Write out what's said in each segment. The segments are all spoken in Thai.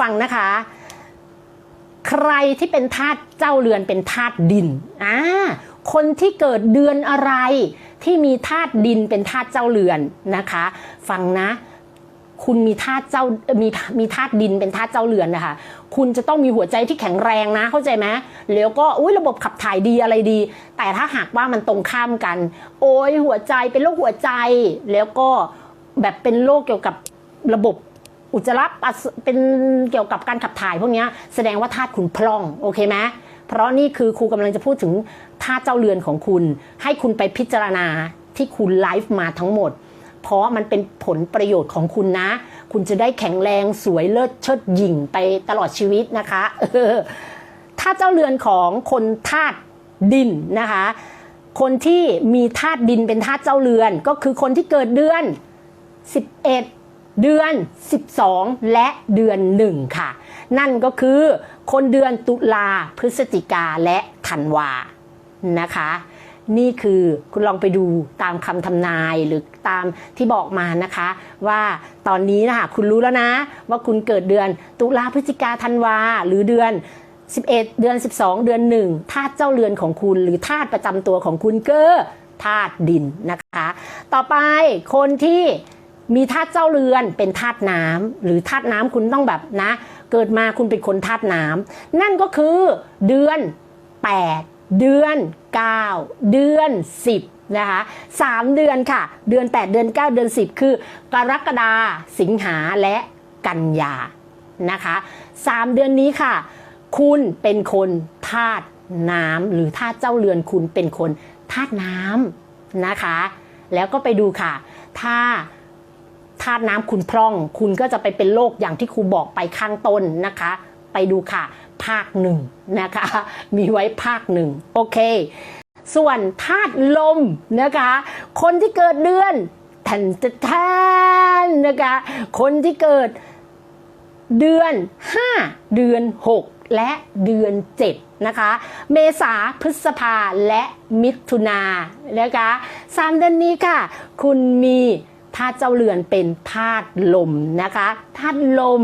ฟังนะคะ ใครที่เป็นธาตุเจ้าเรือนเป็นธาตุดินอ่าคนที่เกิดเดือนอะไรที่มีธาตุดินเป็นธาตุเจ้าเรือนนะคะ ฟังนะ คุณมีธาตุเจ้ามีมีธาตุดินเป็นธาตุเจ้าเรือนนะคะ คุณจะต้องมีหัวใจที่แข็งแรงนะ เข้าใจไหมแล้วก็อุ้ยระบบขับถ่ายดีอะไรดี แต่ถ้าหากว่ามันตรงข้ามกัน โอ้ยหัวใจเป็นโรคหัวใจ แล้วก็แบบเป็นโรคเกี่ยวกับระบบ อุจจาระปัสสเป็นเกี่ยวกับการขับถ่ายพวกนี้แสดงว่าธาตุคุณพร่องโอเคไหมเพราะนี่คือครูกำลังจะพูดถึงธาตุเจ้าเรือนของคุณ ให้คุณไปพิจารณาที่คุณไลฟ์มาทั้งหมด เพราะมันเป็นผลประโยชน์ของคุณนะ คุณจะได้แข็งแรงสวยเลิศเชิดหยิ่งไปตลอดชีวิตนะคะเออถ้าเจ้าเรือนของคนธาตุดินนะคะ คนที่มีธาตุดินเป็นธาตุเจ้าเรือน ก็คือคนที่เกิดเดือน 11 เดือน 12 และเดือน 1 ค่ะ นั่นก็คือคนเดือนตุลาพฤศจิกาและธันวานะคะ นี่คือคุณลองไปดูตามคำทำนายหรือตามที่บอกมานะคะ ว่าตอนนี้นะคะคุณรู้แล้วนะ ว่าคุณเกิดเดือนตุลาพฤศจิกาธันวาหรือเดือน11 เดือน 12 เดือน1ธาตุเจ้าเรือนของคุณ หรือธาตุประจำตัวของคุณก็ธาตุดินนะคะ ต่อไปคนที่ มีธาตุเจ้าเรือนเป็นธาตุน้ำหรือธาตุน้ำคุณต้องแบบนะ เกิดมาคุณเป็นคนธาตุน้ำนั่นก็คือเดือน 8 เดือน 9 เดือน 10นะคะ3เดือนค่ะ เดือน 8 เดือน 9 เดือน 10 คือกรกฎาสิงหาและกันยานะคะ3เดือนนี้ค่ะ คุณเป็นคนธาตุน้ำหรือธาตุเจ้าเรือนคุณเป็นคนธาตุน้ำนะคะ แล้วก็ไปดูค่ะ ถ้า ธาตุน้ำคุณพร่อง คุณก็จะไปเป็นโรคอย่างที่ครูบอกไปข้างต้นนะคะ ไปดูค่ะ ภาคหนึ่งนะคะ มีไว้ภาคหนึ่งโอเค ส่วนธาตุลมนะคะ คนที่เกิดเดือนแทนแทนนะคะ คนที่เกิดเดือน 5 เดือน 6 และเดือน 7 นะคะ เมษาพฤษภาและมิถุนานะคะสามเดือนนี้ค่ะ คุณมี ธาตุเจ้าเรือนเป็นธาตุลมนะคะธาตุลม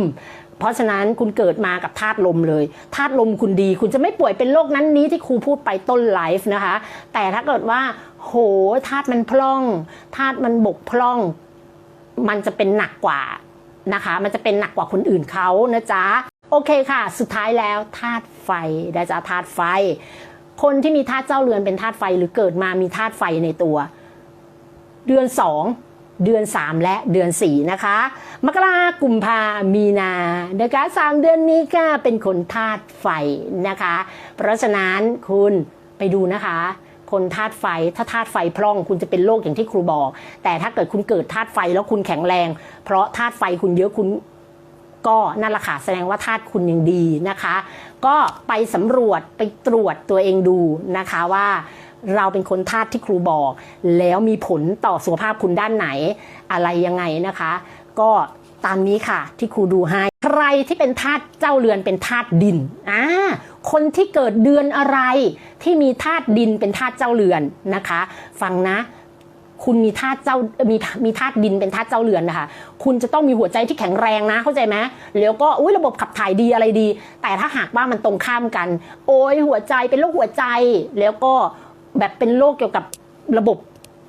เพราะฉะนั้นคุณเกิดมากับธาตุลมเลยธาตุลมคุณดี คุณจะไม่ป่วยเป็นโรคนั้นนี้ที่ครูพูดไปต้นไลฟ์นะคะ แต่ถ้าเกิดว่า โหธาตุมันพร่องธาตุมันบกพร่อง มันจะเป็นหนักกว่านะคะ มันจะเป็นหนักกว่าคนอื่นเขานะจ๊ะโอเคค่ะ สุดท้ายแล้วธาตุไฟนะจ๊ะธาตุไฟ คนที่มีธาตุเจ้าเรือนเป็นธาตุไฟหรือเกิดมามีธาตุไฟในตัว เดือน2 เดือน 3 และเดือน 4 นะคะ มกรากุมภามีนานะคะสามเดือนนี้ก็เป็นคนธาตุไฟนะคะ เพราะฉะนั้นคุณไปดูนะคะ คนธาตุไฟถ้าธาตุไฟพร่องคุณจะเป็นโรคอย่างที่ครูบอก แต่ถ้าเกิดคุณเกิดธาตุไฟแล้วคุณแข็งแรง เพราะธาตุไฟคุณเยอะคุณก็นั่นแหละค่ะแสดงว่าธาตุคุณยังดีนะคะ ก็ไปสำรวจไปตรวจตัวเองดูนะคะว่า เราเป็นคนธาตุที่ครูบอก แล้วมีผลต่อสุขภาพคุณด้านไหนอะไรยังไงนะคะ ก็ตามนี้ค่ะที่ครูดูให้ ใครที่เป็นธาตุเจ้าเรือนเป็นธาตุดินอ่าคนที่เกิดเดือนอะไรที่มีธาตุดินเป็นธาตุเจ้าเรือนนะคะ ฟังนะคุณมีธาตุเจ้ามีมีธาตุดินเป็นธาตุเจ้าเรือนนะคะ คุณจะต้องมีหัวใจที่แข็งแรงนะ เข้าใจไหมแล้วก็อุ้ยระบบขับถ่ายดีอะไรดี แต่ถ้าหากว่ามันตรงข้ามกัน โอ้ยหัวใจเป็นโรคหัวใจแล้วก็ แบบเป็นโรคเกี่ยวกับระบบ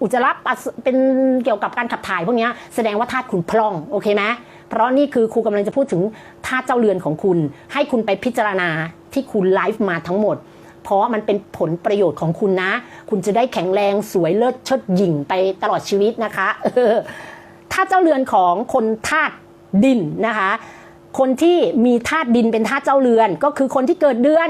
อุจจาระปัสสเป็นเกี่ยวกับการขับถ่ายพวกนี้แสดงว่าธาตุคุณพร่องโอเคไหมเพราะนี่คือครูกำลังจะพูดถึงธาตุเจ้าเรือนของคุณ ให้คุณไปพิจารณาที่คุณไลฟ์มาทั้งหมด เพราะมันเป็นผลประโยชน์ของคุณนะ คุณจะได้แข็งแรงสวยเลิศเชิดหยิ่งไปตลอดชีวิตนะคะเออถ้าตุเจ้าเรือนของคนธาตุดินนะคะ คนที่มีธาตุดินเป็นธาตุเจ้าเรือน ก็คือคนที่เกิดเดือน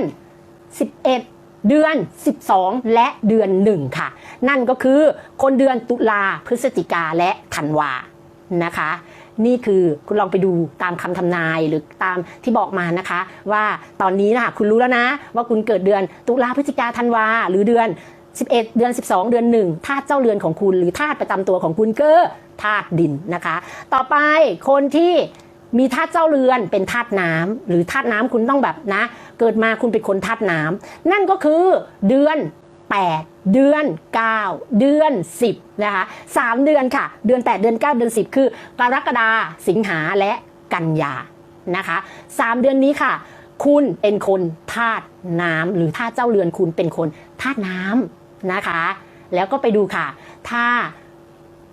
11 เดือน 12 และเดือน 1 ค่ะ นั่นก็คือคนเดือนตุลาพฤศจิกาและธันวานะคะ นี่คือคุณลองไปดูตามคำทำนายหรือตามที่บอกมานะคะ ว่าตอนนี้นะคะคุณรู้แล้วนะ ว่าคุณเกิดเดือนตุลาพฤศจิกาธันวาหรือเดือน 11 เดือน 12 เดือน1ธาตุเจ้าเรือนของคุณ หรือธาตุประจำตัวของคุณก็ธาตุดินนะคะ ต่อไปคนที่ มีธาตุเจ้าเรือนเป็นธาตุน้ำหรือธาตุน้ำคุณต้องแบบนะ เกิดมาคุณเป็นคนธาตุน้ำนั่นก็คือเดือน 8 เดือน 9 เดือน 10นะคะ3เดือนค่ะ เดือน 8 เดือน 9 เดือน 10 คือกรกฎาสิงหาและกันยานะคะสามเดือนนี้ค่ะ คุณเป็นคนธาตุน้ำหรือธาตุเจ้าเรือนคุณเป็นคนธาตุน้ำนะคะ แล้วก็ไปดูค่ะ ถ้า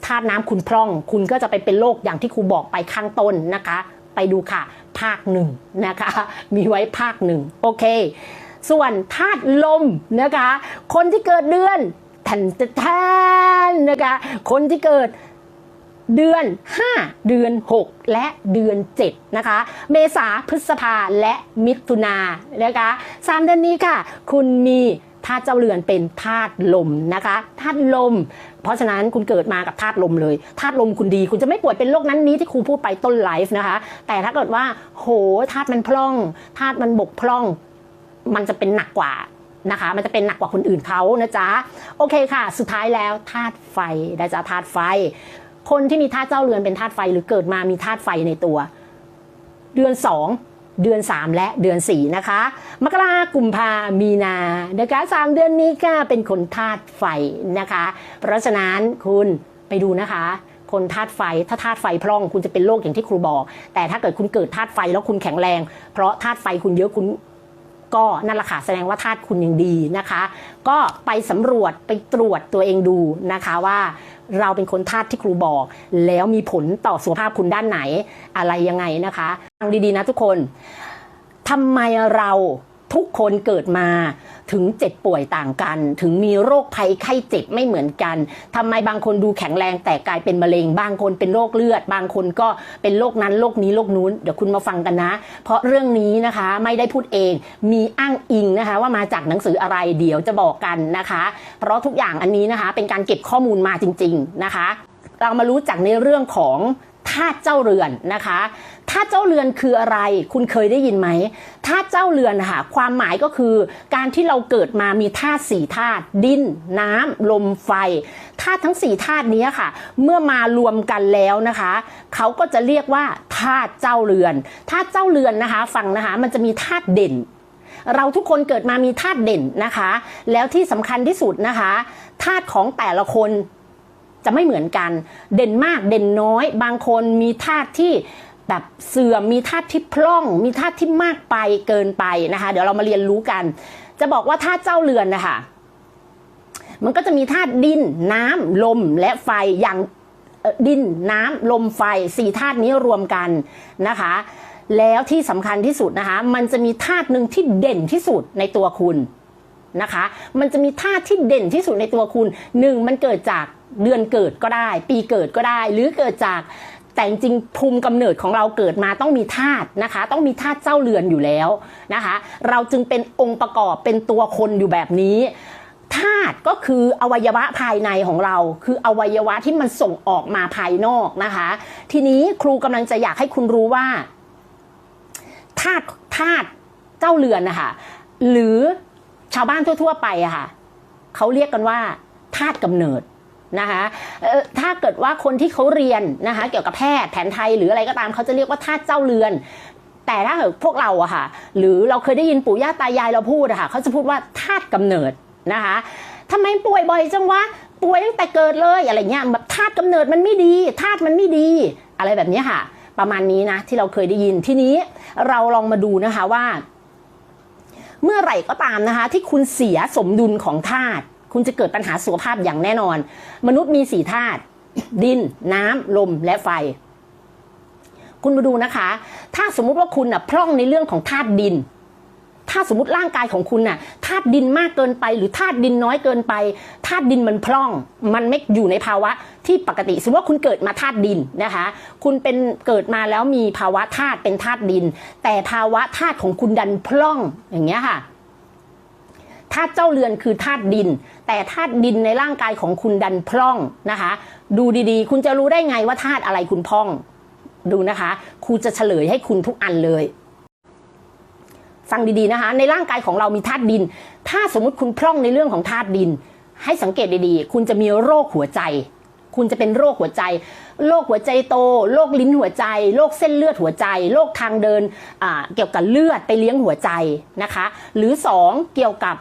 ธาตุน้ำคุณพร่อง คุณก็จะไปเป็นโรคอย่างที่ครูบอกไปข้างต้นนะคะ ไปดูค่ะ ภาคหนึ่งนะคะ มีไว้ภาคหนึ่งโอเค ส่วนธาตุลมนะคะ คนที่เกิดเดือนแทนแทนนะคะ คนที่เกิดเดือน 5 เดือน 6 และเดือน 7 นะคะ เมษาพฤษภาและมิถุนานะคะสามเดือนนี้ค่ะ คุณมี ธาตุเจ้าเรือนเป็นธาตุลมนะคะธาตุลม เพราะฉะนั้นคุณเกิดมากับธาตุลมเลยธาตุลมคุณดี คุณจะไม่ป่วยเป็นโรคนั้นนี้ที่ครูพูดไปต้นไลฟ์นะคะ แต่ถ้าเกิดว่าโหธาตุมันพร่องธาตุมันบกพร่อง มันจะเป็นหนักกว่านะคะมันจะเป็นหนักกว่าคนอื่นเขานะจ๊ะโอเคค่ะ สุดท้ายแล้วธาตุไฟนะจ๊ะธาตุไฟ คนที่มีธาตุเจ้าเรือนเป็นธาตุไฟหรือเกิดมามีธาตุไฟในตัว เดือน2 เดือน 3 และเดือน 4 นะคะ มกรากุมภามีนานะคะสามเดือนนี้ก็เป็นคนธาตุไฟนะคะ เพราะฉะนั้นคุณไปดูนะคะ คนธาตุไฟถ้าธาตุไฟพร่องคุณจะเป็นโรคอย่างที่ครูบอก แต่ถ้าเกิดคุณเกิดธาตุไฟแล้วคุณแข็งแรง เพราะธาตุไฟคุณเยอะคุณก็นั่นแหละค่ะแสดงว่าธาตุคุณยังดีนะคะ ก็ไปสำรวจไปตรวจตัวเองดูนะคะว่า เราเป็นคนธาตุที่ครูบอก แล้วมีผลต่อสุขภาพคุณด้านไหนอะไรยังไงนะคะฟังดีๆนะทุกคนทำไมเรา ทุกคนเกิดมาถึงเจ็บป่วยต่างกัน ถึงมีโรคภัยไข้เจ็บไม่เหมือนกันทำไมบางคนดูแข็งแรงแต่กลายเป็นมะเร็ง บางคนเป็นโรคเลือด บางคนก็เป็นโรคนั้นโรคนี้โรคนู้น เดี๋ยวคุณมาฟังกันนะ เพราะเรื่องนี้นะคะไม่ได้พูดเอง มีอ้างอิงนะคะ ว่ามาจากหนังสืออะไรเดี๋ยวจะบอกกันนะคะ เพราะทุกอย่างอันนี้นะคะ เป็นการเก็บข้อมูลมาจริง ๆนะคะ เรามารู้จักในเรื่องของธาตุเจ้าเรือนนะคะ ธาตุเจ้าเรือนคืออะไร คุณเคยได้ยินไหมธาตุเจ้าเรือนนะคะความหมายก็คือ การที่เราเกิดมามีธาตุสี่ธาตุดิน น้ำลมไฟธาตุทั้งสี่ธาตุนี้ค่ะ เมื่อมารวมกันแล้วนะคะเขาก็จะเรียกว่าธาตุเจ้าเรือนธาตุเจ้าเรือนนะคะฟังนะคะมันจะมีธาตุเด่นเราทุกคนเกิดมามีธาตุเด่นนะคะ แล้วที่สำคัญที่สุดนะคะธาตุของแต่ละคนจะไม่เหมือนกัน เด่นมากเด่นน้อย บางคนมีธาตุที่ แบบเสื่อมมีธาตุที่พร่อง มีธาตุที่มากไปเกินไปนะคะ เดี๋ยวเรามาเรียนรู้กัน จะบอกว่าธาตุเจ้าเรือนนะคะมันก็จะมีธาตุดินน้ำลมและไฟอย่างดินน้ำลมไฟสี่ธาตุนี้รวมกันนะคะ แล้วที่สำคัญที่สุดนะคะ มันจะมีธาตุหนึ่งที่เด่นที่สุดในตัวคุณนะคะ มันจะมีธาตุที่เด่นที่สุดในตัวคุณหนึ่งมันเกิดจากเดือนเกิดก็ได้ ปีเกิดก็ได้ หรือเกิดจาก แต่จริงภูมิกำเนิดของเราเกิดมาต้องมีธาตุนะคะ ต้องมีธาตุเจ้าเรือนอยู่แล้วนะคะ เราจึงเป็นองค์ประกอบเป็นตัวคนอยู่แบบนี้ธาตุก็คืออวัยวะภายในของเรา คืออวัยวะที่มันส่งออกมาภายนอกนะคะ ทีนี้ครูกำลังจะอยากให้คุณรู้ว่าธาตุธาตุเจ้าเรือนนะคะหรือชาวบ้านทั่ว ๆ ไปอะค่ะเขาเรียกกันว่าธาตุกำเนิด นะคะถ้าเกิดว่าคนที่เขาเรียนนะคะเกี่ยวกับแพทย์แผนไทยหรืออะไรก็ตามเขาจะเรียกว่าธาตุเจ้าเรือน แต่ถ้าเกิดพวกเราอะค่ะ หรือเราเคยได้ยินปู่ย่าตายายเราพูดอะค่ะเขาจะพูดว่าธาตุกำเนิดนะคะทำไมป่วยบ่อยจังวะป่วยตั้งแต่เกิดเลยอะไรเงี้ยแบบธาตุกำเนิดมันไม่ดีธาตุมันไม่ดี อะไรแบบนี้ค่ะ ประมาณนี้นะที่เราเคยได้ยินทีนี้เราลองมาดูนะคะว่า เมื่อไหร่ก็ตามนะคะ ที่คุณเสียสมดุลของธาตุ คุณจะเกิดปัญหาสุขภาพอย่างแน่นอน มนุษย์มีสี่ธาตุดิน น้ำลมและไฟ คุณมาดูนะคะ ถ้าสมมุติว่าคุณน่ะพร่องในเรื่องของธาตุดิน ถ้าสมมติร่างกายของคุณน่ะธาตุดินมากเกินไป หรือธาตุดินน้อยเกินไปธาตุดินมันพร่อง มันไม่อยู่ในภาวะที่ปกติ สมมติว่าคุณเกิดมาธาตุดินนะคะ คุณเป็นเกิดมาแล้วมีภาวะธาตุเป็นธาตุดิน แต่ภาวะธาตุของคุณดันพร่องอย่างเงี้ยค่ะ ธาตุเจ้าเรือนคือธาตุดิน แต่ธาตุดินในร่างกายของคุณดันพร่องนะคะ ดูดีๆ คุณจะรู้ได้ไงว่าธาตุอะไรคุณพร่อง ดูนะคะครูจะเฉลยให้คุณทุกอันเลยฟังดีๆนะคะ ในร่างกายของเรามีธาตุดิน ถ้าสมมติคุณพร่องในเรื่องของธาตุดิน ให้สังเกตดีๆ คุณจะมีโรคหัวใจ คุณจะเป็นโรคหัวใจ โรคหัวใจโต โรคลิ้นหัวใจ โรคเส้นเลือดหัวใจ โรคทางเดิน เกี่ยวกับเลือดไปเลี้ยงหัวใจนะคะ หรือสองเกี่ยวกับ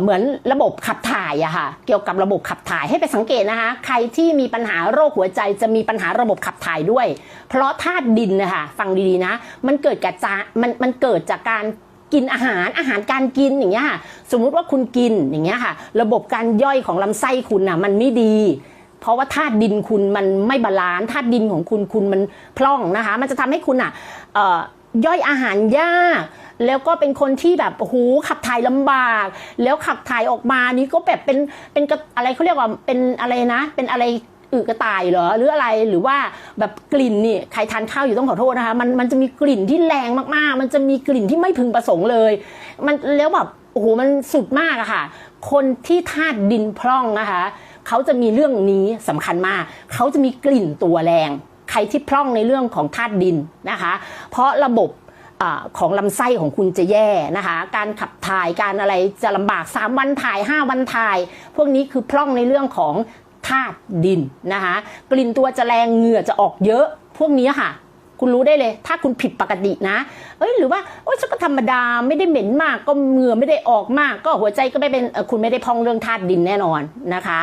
เหมือนระบบขับถ่ายอะค่ะเกี่ยวกับระบบขับถ่ายให้ไปสังเกตนะคะใครที่มีปัญหาโรคหัวใจจะมีปัญหาระบบขับถ่ายด้วย เพราะธาตุดินนะคะฟังดีๆนะ มันเกิดกับจามันมันเกิดจากการกินอาหารอาหารการกินอย่างเงี้ยค่ะสมมุติว่าคุณกินอย่างเงี้ยค่ะ ระบบการย่อยของลำไส้คุณน่ะมันไม่ดีเพราะว่าธาตุดินคุณมันไม่บาลานซ์ธาตุดินของคุณคุณมันพร่องนะคะ มันจะทำให้คุณอะออย่อยอาหารยาก แล้วก็เป็นคนที่แบบโอ้โหขับถ่ายลำบาก แล้วขับถ่ายออกมานี่ก็แบบเป็นเป็นอะไรเขาเรียกว่าเป็นอะไรนะ เป็นอะไรอึกระต่ายเหรอหรืออะไรหรือว่าแบบกลิ่นนี่ใครทานข้าวอยู่ต้องขอโทษนะคะมันมันจะมีกลิ่นที่แรงมากๆ มันจะมีกลิ่นที่ไม่พึงประสงค์เลย มันแล้วแบบโอ้โหมันสุดมากอะค่ะ คนที่ธาตุดินพร่องนะคะเขาจะมีเรื่องนี้สำคัญมากเขาจะมีกลิ่นตัวแรง ใครที่พร่องในเรื่องของธาตุดินนะคะ เพราะระบบ อของลำไส้ของคุณจะแย่นะคะ การขับถ่ายการอะไรจะลำบาก 3 วันถ่าย 5 วันถ่าย พวกนี้คือพร่องในเรื่องของธาตุดินนะคะกลิ่นตัวจะแรงเหงื่อจะออกเยอะพวกนี้ค่ะคุณรู้ได้เลย ถ้าคุณผิดปกตินะ เอ้ยหรือว่าโอ้ยฉันก็ธรรมดาไม่ได้เหม็นมากก็เหงื่อไม่ได้ออกมาก ก็หัวใจก็ไม่เป็นคุณไม่ได้พองเรื่องธาตุดินแน่นอนนะคะ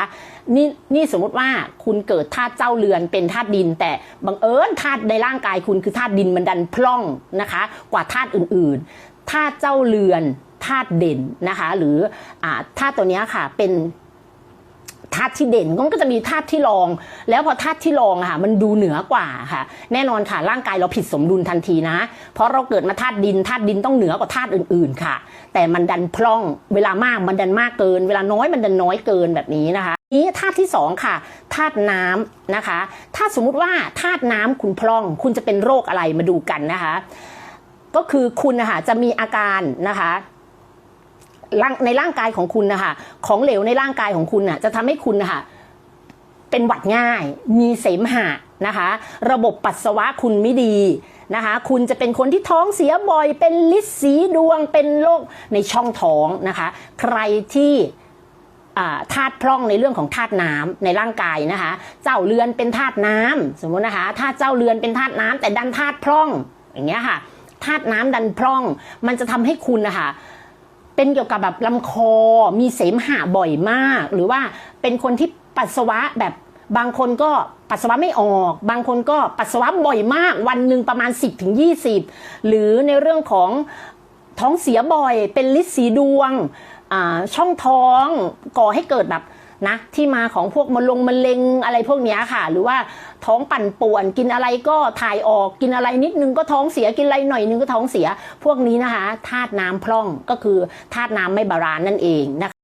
นี่นี่สมมติว่าคุณเกิดธาตุเจ้าเรือนเป็นธาตุดิน แต่บังเอิญธาตุในร่างกายคุณคือธาตุดินมันดันพร่องนะคะ กว่าธาตุอื่นๆธาตุเจ้าเรือนธาตุเด่นนะคะ หรือธาตุตัวนี้ค่ะเป็นธาตุที่เด่นมันก็จะมีธาตุที่รอง แล้วพอธาตุที่รองค่ะ มันดูเหนือกว่าค่ะ แน่นอนค่ะร่างกายเราผิดสมดุลทันทีนะ เพราะเราเกิดมาธาตุดินธาตุดินต้องเหนือกว่าธาตุอื่น ๆ ค่ะ แต่มันดันพร่องเวลามากมันดันมากเกิน เวลาน้อยมันดันน้อยเกินแบบนี้นะคะ นี้ธาตุที่สองค่ะธาตุน้ำนะคะ ถ้าสมมุติว่าธาตุน้ำคุณพร่อง คุณจะเป็นโรคอะไรมาดูกันนะคะ ก็คือคุณนะคะจะมีอาการนะคะในร่างกายของคุณนะคะของเหลวในร่างกายของคุณน่ะจะทำให้คุณนะคะเป็นหวัดง่าย มีเสมหะนะคะ ระบบปัสสาวะคุณไม่ดีนะคะ คุณจะเป็นคนที่ท้องเสียบ่อย เป็นลิดสีดวงเป็นโรคในช่องท้องนะคะ ใครที่ ธาตุพร่องในเรื่องของธาตุน้ำในร่างกายนะคะ เจ้าเรือนเป็นธาตุน้ำสมมตินะคะ ถ้าเจ้าเรือนเป็นธาตุน้ำแต่ดันธาตุพร่องอย่างเงี้ยค่ะธาตุน้ำดันพร่อง มันจะทำให้คุณนะคะเป็นเกี่ยวกับแบบลำคอมีเสมหะบ่อยมาก หรือว่าเป็นคนที่ปัสสาวะแบบบางคนก็ปัสสาวะไม่ออก บางคนก็ปัสสาวะบ่อยมาก วันหนึ่งประมาณ 10-20ถึง20หรือในเรื่องของท้องเสียบ่อย เป็นลิดสีดวง ช่องท้องก่อให้เกิดแบบนะที่มาของพวกมะลงมะเร็งอะไรพวกนี้ค่ะ หรือว่าท้องปั่นป่วนกินอะไรก็ถ่ายออกกินอะไรนิดนึงก็ท้องเสียกินอะไรหน่อยนึงก็ท้องเสีย พวกนี้นะคะธาตุน้ำพร่องก็คือธาตุน้ำไม่บาลานซ์นั่นเองนะคะ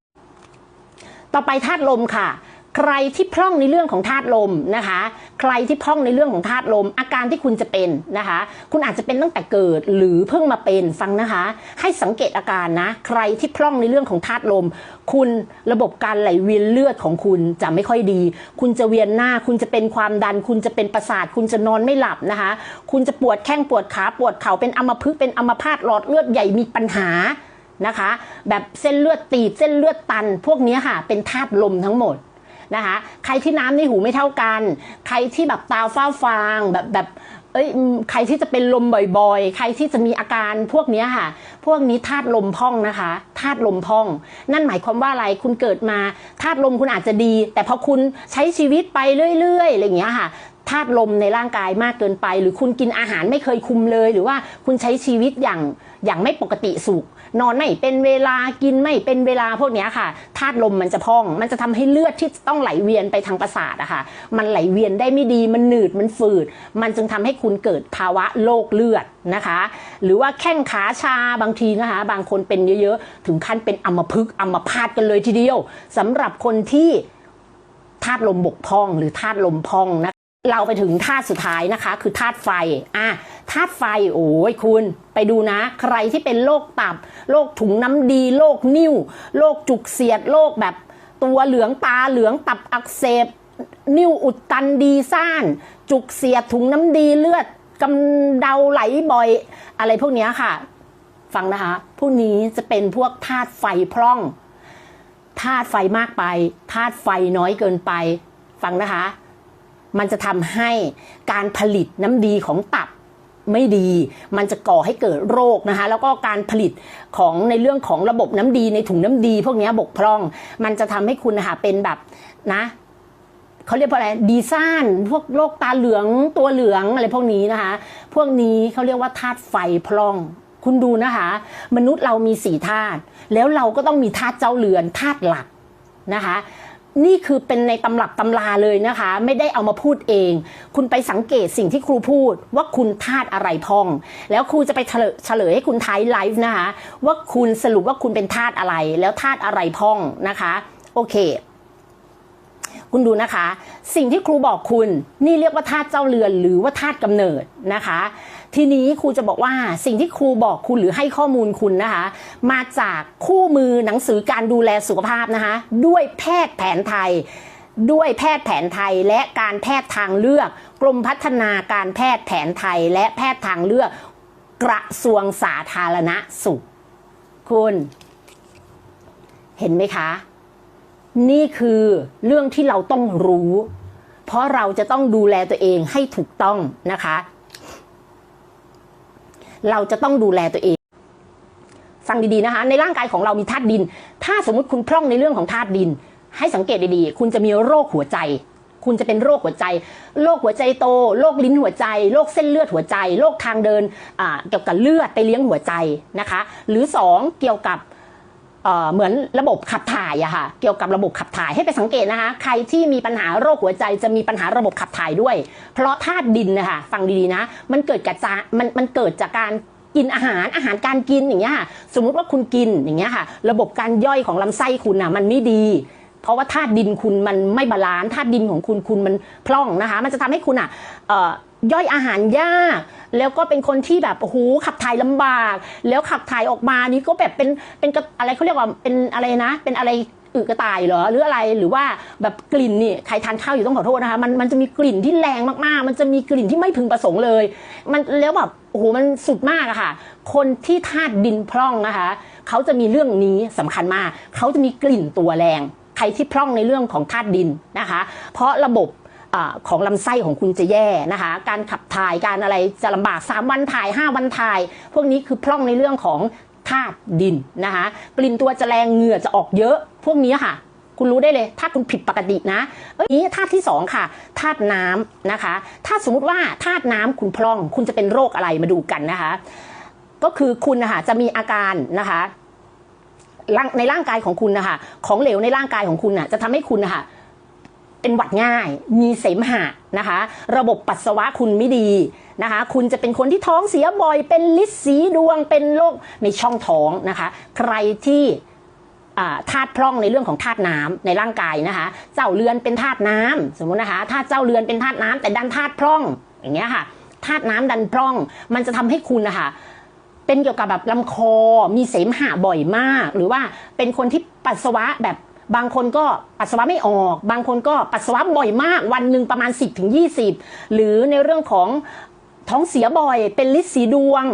ต่อไปธาตุลมค่ะ ใครที่พร่องในเรื่องของธาตุลมนะคะ ใครที่พร่องในเรื่องของธาตุลม อาการที่คุณจะเป็นนะคะ คุณอาจจะเป็นตั้งแต่เกิดหรือเพิ่งมาเป็นฟังนะคะ ให้สังเกตอาการนะ ใครที่พร่องในเรื่องของธาตุลม คุณระบบการไหลเวียนเลือดของคุณจะไม่ค่อยดี คุณจะเวียนหน้า คุณจะเป็นความดัน คุณจะเป็นประสาท คุณจะนอนไม่หลับนะคะ คุณจะปวดแข้งปวดขาปวดเข่าเป็นอัมพฤกษ์เป็นอัมพาตหลอดเลือดใหญ่มีปัญหานะคะ แบบเส้นเลือดตีบเส้นเลือดตัน พวกนี้ค่ะ เป็นธาตุลมทั้งหมด นะคะ ใครที่น้ำในหูไม่เท่ากัน ใครที่แบบตาฟ้าฟางแบบแบบเอ้ยใครที่จะเป็นลมบ่อยๆ ใครที่จะมีอาการพวกนี้ค่ะ พวกนี้ธาตุลมพองนะคะธาตุลมพอง นั่นหมายความว่าอะไรคุณเกิดมาธาตุลมคุณอาจจะดี แต่พอคุณใช้ชีวิตไปเรื่อยๆอะไรอย่างเงี้ยค่ะธาตุลมในร่างกายมากเกินไป หรือคุณกินอาหารไม่เคยคุมเลย หรือว่าคุณใช้ชีวิตอย่างอย่างไม่ปกติสุข นอนไม่เป็นเวลากินไม่เป็นเวลาพวกเนี้ยค่ะธาตุลมมันจะพอง มันจะทำให้เลือดที่ต้องไหลเวียนไปทางประสาทอะค่ะ มันไหลเวียนได้ไม่ดีมันหนืดมันฝืด มันจึงทำให้คุณเกิดภาวะโรคเลือดนะคะ หรือว่าแข้งขาชาบางทีนะคะ บางคนเป็นเยอะๆ ถึงขั้นเป็นอัมพฤกษ์อัมพาตกันเลยทีเดียวสำหรับคนที่ธาตุลมบกพองหรือธาตุลมพองนะ เราไปถึงธาตุสุดท้ายนะคะ คือธาตุไฟอะธาตุไฟโอ้ยคุณไปดูนะ ใครที่เป็นโรคตับโรคถุงน้ำดีโรคนิ่วโรคจุกเสียดโรคแบบตัวเหลืองตาเหลืองตับอักเสบ นิ่วอุดตันดีซ่าน จุกเสียดถุงน้ำดีเลือดกำเดาไหลบ่อย อะไรพวกนี้ค่ะ ฟังนะคะ พวกนี้จะเป็นพวกธาตุไฟพร่องธาตุไฟมากไปธาตุไฟน้อยเกินไป ฟังนะคะ มันจะทำให้การผลิตน้ำดีของตับไม่ดี มันจะก่อให้เกิดโรคนะคะ แล้วก็การผลิตของในเรื่องของระบบน้ำดีในถุงน้ำดี พวกนี้บกพร่อง มันจะทำให้คุณนะคะเป็นแบบนะเขาเรียกว่าอะไรดีซ่านพวกโรคตาเหลืองตัวเหลืองอะไรพวกนี้นะคะ พวกนี้เขาเรียกว่าธาตุไฟพร่องคุณดูนะคะ มนุษย์เรามีสี่ธาตุแล้วเราก็ต้องมีธาตุเจ้าเรือนธาตุหลักนะคะ นี่คือเป็นในตำรับตำราเลยนะคะ ไม่ได้เอามาพูดเอง คุณไปสังเกตสิ่งที่ครูพูดว่าคุณธาตุอะไรพอง แล้วครูจะไปเฉลยให้คุณท้ายไลฟ์นะคะ ว่าคุณสรุปว่าคุณเป็นธาตุอะไร แล้วธาตุอะไรพองนะคะ โอเค คุณดูนะคะ สิ่งที่ครูบอกคุณนี่เรียกว่าธาตุเจ้าเรือน หรือว่าธาตุกำเนิดนะคะ ทีนี้ครูจะบอกว่าสิ่งที่ครูบอกคุณหรือให้ข้อมูลคุณนะคะ มาจากคู่มือหนังสือการดูแลสุขภาพนะคะ ด้วยแพทย์แผนไทย ด้วยแพทย์แผนไทยและการแพทย์ทางเลือก กรมพัฒนาการแพทย์แผนไทย และแพทย์ทางเลือกกระทรวงสาธารณสุข คุณ เห็นไหมคะ นี่คือเรื่องที่เราต้องรู้ เพราะเราจะต้องดูแลตัวเองให้ถูกต้องนะคะ เราจะต้องดูแลตัวเอง ฟังดีๆนะคะ ในร่างกายของเรามีธาตุดิน ถ้าสมมติคุณพร่องในเรื่องของธาตุดิน ให้สังเกตดีๆ คุณจะมีโรคหัวใจ คุณจะเป็นโรคหัวใจ โรคหัวใจโต โรคลิ้นหัวใจ โรคเส้นเลือดหัวใจ โรคทางเดินเกี่ยวกับเลือดไปเลี้ยงหัวใจนะคะ หรือสองเกี่ยวกับ เหมือนระบบขับถ่ายอะค่ะ เกี่ยวกับระบบขับถ่ายให้ไปสังเกตนะคะ ใครที่มีปัญหาโรคหัวใจจะมีปัญหาระบบขับถ่ายด้วย เพราะธาตุดินนะคะฟังดีๆนะ มันเกิดจากจามันมันเกิดจากการกินอาหารอาหารการกินอย่างเงี้ยค่ะสมมุติว่าคุณกินอย่างเงี้ยค่ะ ระบบการย่อยของลำไส้คุณอะมันไม่ดีเพราะว่าธาตุดินคุณมันไม่บาลานซ์ธาตุดินของคุณคุณมันพร่องนะคะ มันจะทำให้คุณอะ ย่อยอาหารยาก แล้วก็เป็นคนที่แบบโอ้โหขับถ่ายลำบาก แล้วขับถ่ายออกมานี่ก็แบบเป็นเป็นอะไรเขาเรียกว่าเป็นอะไรนะ เป็นอะไรอึกระต่ายเหรอหรืออะไรหรือว่าแบบกลิ่นนี่ใครทานข้าวอยู่ต้องขอโทษนะคะมันมันจะมีกลิ่นที่แรงมากๆ มันจะมีกลิ่นที่ไม่พึงประสงค์เลย มันแล้วแบบโอ้โหมันสุดมากอะค่ะ คนที่ธาตุดินพร่องนะคะเขาจะมีเรื่องนี้สำคัญมากเขาจะมีกลิ่นตัวแรง ใครที่พร่องในเรื่องของธาตุดินนะคะ เพราะระบบ อของลำไส้ของคุณจะแย่นะคะ การขับถ่ายการอะไรจะลำบาก 3 วันถ่าย 5 วันถ่าย พวกนี้คือพร่องในเรื่องของธาตุดินนะคะกลิ่นตัวจะแรงเหงื่อจะออกเยอะ พวกนี้ค่ะคุณรู้ได้เลยถ้าคุณผิดปกตินะ เอ้ยนี้ธาตุที่สองค่ะธาตุน้ำนะคะ ถ้าสมมุติว่าธาตุน้ำคุณพร่อง คุณจะเป็นโรคอะไรมาดูกันนะคะ ก็คือคุณนะคะจะมีอาการนะคะในร่างกายของคุณนะคะของเหลวในร่างกายของคุณน่ะจะทำให้คุณนะคะ เป็นหวัดง่าย มีเสมหะนะคะ ระบบปัสสาวะคุณไม่ดีนะคะ คุณจะเป็นคนที่ท้องเสียบ่อย เป็นลิ์สีดวง เป็นโรคในช่องท้องนะคะ ใครที่ธาตุพร่องในเรื่องของธาตุน้ำในร่างกายนะคะ เจ้าเรือนเป็นธาตุน้ำสมมุตินะคะธาตุเจ้าเรือนเป็นธาตุน้ำแต่ดันธาตุพร่องอย่างเงี้ยค่ะธาตุน้ำดันพร่อง มันจะทำให้คุณนะคะเป็นเกี่ยวกับแบบลำคอ มีเสมหะบ่อยมาก หรือว่าเป็นคนที่ปัสสาวะแบบ บางคนก็ปัสสาวะไม่ออก บางคนก็ปัสสาวะบ่อยมาก วันหนึ่งประมาณ 10ถึง20 หรือในเรื่องของท้องเสียบ่อย เป็นลิ์สีดวง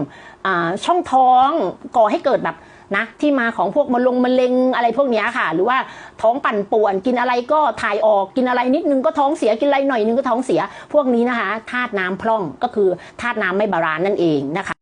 ช่องท้องก่อให้เกิดแบบนะที่มาของพวกมะลงมะเร็งอะไรพวกนี้ค่ะ หรือว่าท้องปั่นป่วน กินอะไรก็ถ่ายออกกินอะไรนิดนึงก็ท้องเสียกินอะไรหน่อยนึงก็ท้องเสีย พวกนี้นะคะธาตุน้ำพร่องก็คือธาตุน้ำไม่บาลานซ์นั่นเองนะคะ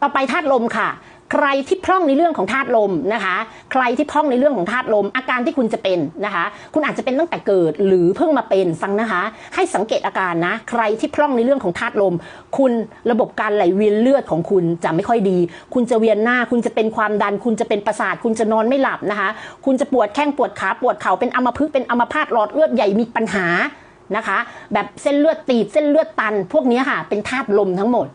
ต่อไปธาตุลมค่ะ ใครที่พร่องในเรื่องของธาตุลมนะคะ ใครที่พร่องในเรื่องของธาตุลม อาการที่คุณจะเป็นนะคะ คุณอาจจะเป็นตั้งแต่เกิดหรือเพิ่งมาเป็นฟังนะคะ ให้สังเกตอาการนะ ใครที่พร่องในเรื่องของธาตุลม คุณระบบการไหลเวียนเลือดของคุณจะไม่ค่อยดี คุณจะเวียนหน้า คุณจะเป็นความดัน คุณจะเป็นประสาท คุณจะนอนไม่หลับนะคะ คุณจะปวดแข้งปวดขาปวดเข่าเป็นอัมพฤกษ์เป็นอัมพาตหลอดเลือดใหญ่มีปัญหานะคะ แบบเส้นเลือดตีบเส้นเลือดตัน พวกนี้ค่ะเป็นธาตุลมทั้งหมด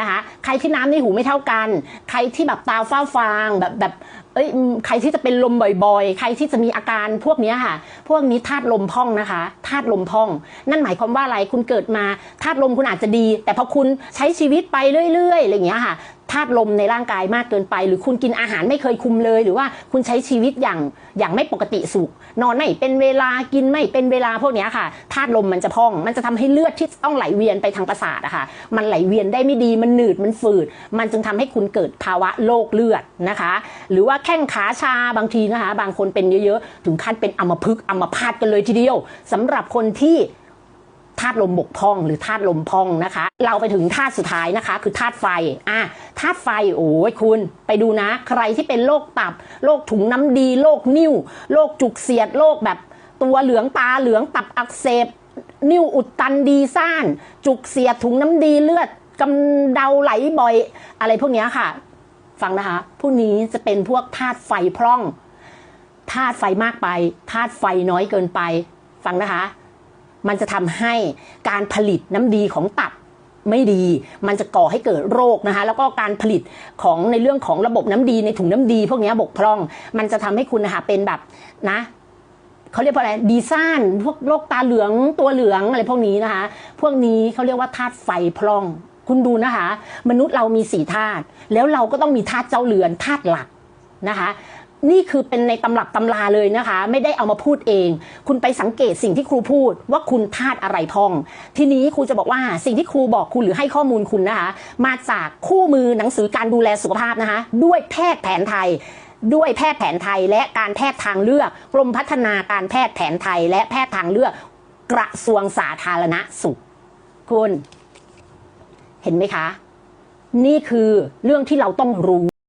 นะคะใครที่น้ำในหูไม่เท่ากัน ใครที่แบบตาฝ้าฟางแบบแบบเอ้ยใครที่จะเป็นลมบ่อยๆ ใครที่จะมีอาการพวกนี้ค่ะ พวกนี้ธาตุลมพองนะคะธาตุลมพอง นั่นหมายความว่าอะไรคุณเกิดมาธาตุลมคุณอาจจะดี แต่พอคุณใช้ชีวิตไปเรื่อยๆอะไรอย่างเงี้ยค่ะ ธาตุลมในร่างกายมากเกินไป หรือคุณกินอาหารไม่เคยคุมเลย หรือว่าคุณใช้ชีวิตอย่างอย่างไม่ปกติสุข นอนไม่เป็นเวลากินไม่เป็นเวลาพวกเนี้ยค่ะธาตุลมมันจะพอง มันจะทำให้เลือดที่ต้องไหลเวียนไปทางประสาทอะค่ะมันไหลเวียนได้ไม่ดีมันหนืดมันฝืด มันจึงทำให้คุณเกิดภาวะโรคเลือดนะคะ หรือว่าแข้งขาชาบางทีนะคะ บางคนเป็นเยอะๆถึงขั้นเป็นอัมพฤกษ์อัมพาตกันเลยทีเดียวสำหรับคนที่ ธาตุลมบกพร่องหรือธาตุลมพองนะคะ เราไปถึงธาตุสุดท้ายนะคะ คือธาตุไฟอะธาตุไฟโอ้ยคุณ ไปดูนะ ใครที่เป็นโรคตับโรคถุงน้ำดีโรคนิ่วโรคจุกเสียดโรคแบบตัวเหลืองตาเหลืองตับอักเสบ นิ่วอุดตันดีซ่าน จุกเสียดถุงน้ำดีเลือดกำเดาไหลบ่อย อะไรพวกนี้ค่ะ ฟังนะคะ พวกนี้จะเป็นพวกธาตุไฟพร่องธาตุไฟมากไปธาตุไฟน้อยเกินไป ฟังนะคะ มันจะทำให้การผลิตน้ำดีของตับไม่ดี มันจะก่อให้เกิดโรคนะคะ แล้วก็การผลิตของในเรื่องของระบบน้ำดีในถุงน้ำดี พวกนี้บกพร่อง มันจะทำให้คุณนะคะเป็นแบบนะเขาเรียกว่าอะไรดีซ่านพวกโรคตาเหลืองตัวเหลืองอะไรพวกนี้นะคะ พวกนี้เขาเรียกว่าธาตุไฟพร่อง คุณดูนะคะ มนุษย์เรามีสี่ธาตุแล้วเราก็ต้องมีธาตุเจ้าเรือนธาตุหลักนะคะ นี่คือเป็นในตำรับตำราเลยนะคะ ไม่ได้เอามาพูดเอง คุณไปสังเกตสิ่งที่ครูพูดว่าคุณธาตุอะไรพอง ทีนี้ครูจะบอกว่าสิ่งที่ครูบอกคุณหรือให้ข้อมูลคุณนะคะ มาจากคู่มือหนังสือการดูแลสุขภาพนะคะ ด้วยแพทย์แผนไทยด้วยแพทย์แผนไทยและการแพทย์ทางเลือก กรมพัฒนาการแพทย์แผนไทย และแพทย์ทางเลือก กระทรวงสาธารณสุข คุณ เห็นไหมคะ นี่คือเรื่องที่เราต้องรู้